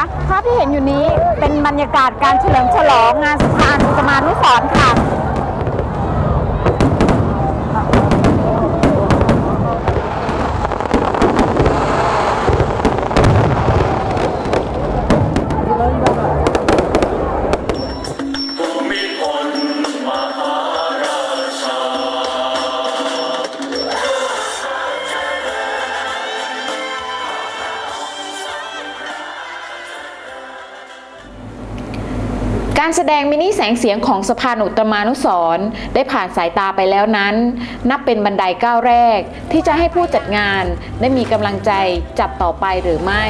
ะภาพที่เห็นอยู่นี้เป็นบรรยากาศการเฉลิมฉลองงานสะพานอุตมานุสรณ์ค่ะ การแสดงมินิแสงเสียงของสะพานอุตมานุสรณ์ได้ผ่านสายตาไปแล้วนั้น นับเป็นบันไดก้าวแรก ที่จะให้ผู้จัดงานได้มีกำลังใจจับต่อไปหรือไม่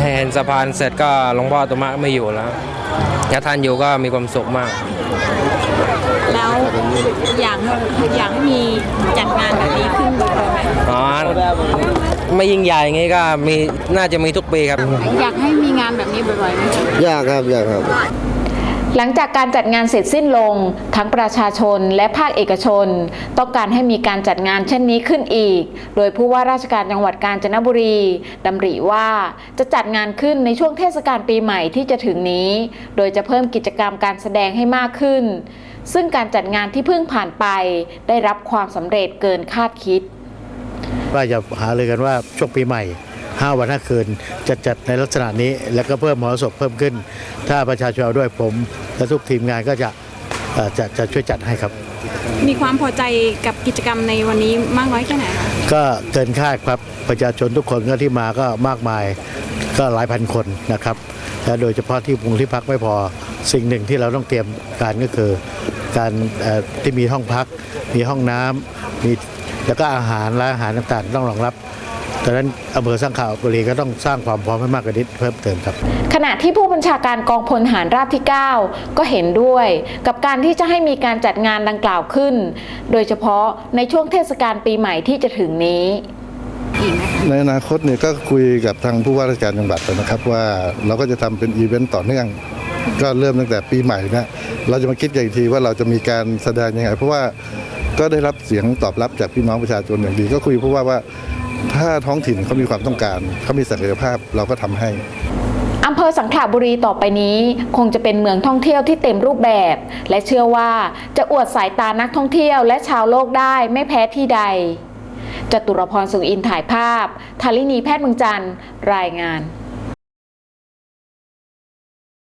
เห็นสะพานเสร็จก็หลวงพ่อตุมะไม่อยู่แล้วถ้าท่านอยู่ก็มีความสุขมาก แล้วอยากอยากให้มีจัดงานแบบนี้ขึ้นบ่อยๆไหมอ๋อ ไม่ยิ่งใหญ่อย่างงี้ก็มีน่าจะมีทุกปีครับ อยากให้มีงานแบบนี้บ่อยๆไหมยากครับยากครับ หลังจากการจัดงานเสร็จสิ้นลง ทั้งประชาชนและภาคเอกชน ต้องการให้มีการจัดงานเช่นนี้ขึ้นอีก โดยผู้ว่าราชการจังหวัดกาญจนบุรีดำริว่าจะจัดงานขึ้นในช่วงเทศกาลปีใหม่ที่จะถึงนี้ โดยจะเพิ่มกิจกรรมการแสดงให้มากขึ้น ซึ่งการจัดงานที่เพิ่งผ่านไป ได้รับความสำเร็จเกินคาดคิด ว่าจะหาเลยกันว่าช่วงปีใหม่ 5 วัน5คืนจะจัดในลักษณะนี้ แล้วก็เพิ่มมหรสพเพิ่มขึ้น ถ้าประชาชนเอาด้วยผม และทุกทีมงานก็จะเอ่อจะจะช่วยจัดให้ครับ มีความพอใจกับกิจกรรมในวันนี้มากน้อยแค่ไหนคะก็เกินคาดครับประชาชนทุกคนก็ที่มาก็มากมายก็หลายพันคนนะครับและโดยเฉพาะที่ปรุงที่พักไม่พอสิ่งหนึ่งที่เราต้องเตรียมการก็คือ การเอ่อที่มีห้องพัก มีห้องน้ำมี แล้วก็อาหารและอาหารต่างๆ ต้องรองรับดังนั้นอำเภอสร้างข่าวบุรีก็ต้องสร้างความพร้อมให้มากกว่านี้เพิ่มเติมครับ ขณะที่ผู้บัญชาการกองพลทหารราบที่ 9 ก็เห็นด้วย กับการที่จะให้มีการจัดงานดังกล่าวขึ้น โดยเฉพาะในช่วงเทศกาลปีใหม่ที่จะถึงนี้ในอนาคตเนี่ยก็คุยกับทางผู้ว่าราชการจังหวัดนะครับ ว่าเราก็จะทำเป็นอีเวนต์ต่อเนื่องก็เริ่มตั้งแต่ปีใหม่นะเราจะมาคิดกันอีกทีว่าเราจะมีการแสดงยังไงเพราะว่า ก็ได้รับเสียงตอบรับจากพี่น้องประชาชนอย่างดี ก็คุยผู้ว่าว่าถ้าท้องถิ่นเขามีความต้องการเขามีศักยภาพเราก็ทำให้อำเภอสังขละบุรีต่อไปนี้ คงจะเป็นเมืองท่องเที่ยวที่เต็มรูปแบบ และเชื่อว่าจะอวดสายตานักท่องเที่ยวและชาวโลกได้ไม่แพ้ที่ใดจตุรพรสุขอินถ่ายภาพ ทารินีแพทย์เมืองจันทร์รายงาน